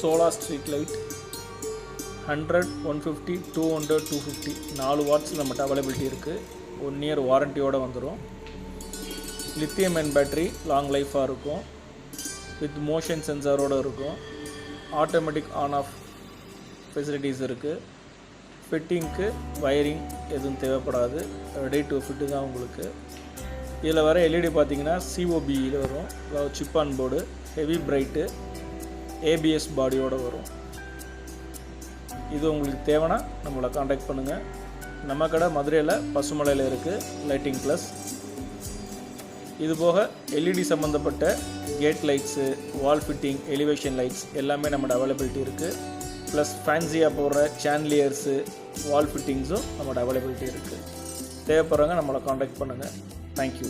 Solar street light hundred one fifty two hundred two fifty. நாலு watts நம்மகிட்ட availability இருக்குது one year வாரண்டியோடு வந்துடும் லித்தியம் அண்ட் பேட்டரி லாங் லைஃபாக இருக்கும். வித் மோஷன் சென்சாரோடு இருக்கும். ஆட்டோமேட்டிக் ஆன் ஆஃப் ஃபெசிலிட்டிஸ் இருக்குது ஃபிட்டிங்க்கு வயரிங் எதுவும் தேவைப்படாது. ரெடி டு ஃபிட்டு தான் உங்களுக்கு. இதில் வர எல்இடி பார்த்தீங்கன்னா சிஓபியில் வரும். அதாவது chip on board heavy bright ABS பாடியோடு வரும். இது உங்களுக்கு தேவைன்னா நம்மளை காண்டாக்ட் பண்ணுங்கள் நம்ம கடை மதுரையில் பசுமலையில் இருக்குது லைட்டிங் ப்ளஸ் இது போக எல்இடி சம்மந்தப்பட்ட gate lights wall fitting elevation lights எல்லாமே நம்மளோட அவைலபிலிட்டி இருக்குது ப்ளஸ் ஃபேன்சியாக போடுற சேன்லியர்ஸு வால் ஃபிட்டிங்ஸும் நம்மளோட அவைலபிலிட்டி இருக்குது தேவைப்படுறவங்க நம்மளை காண்டாக்ட் பண்ணுங்கள் தேங்க்யூ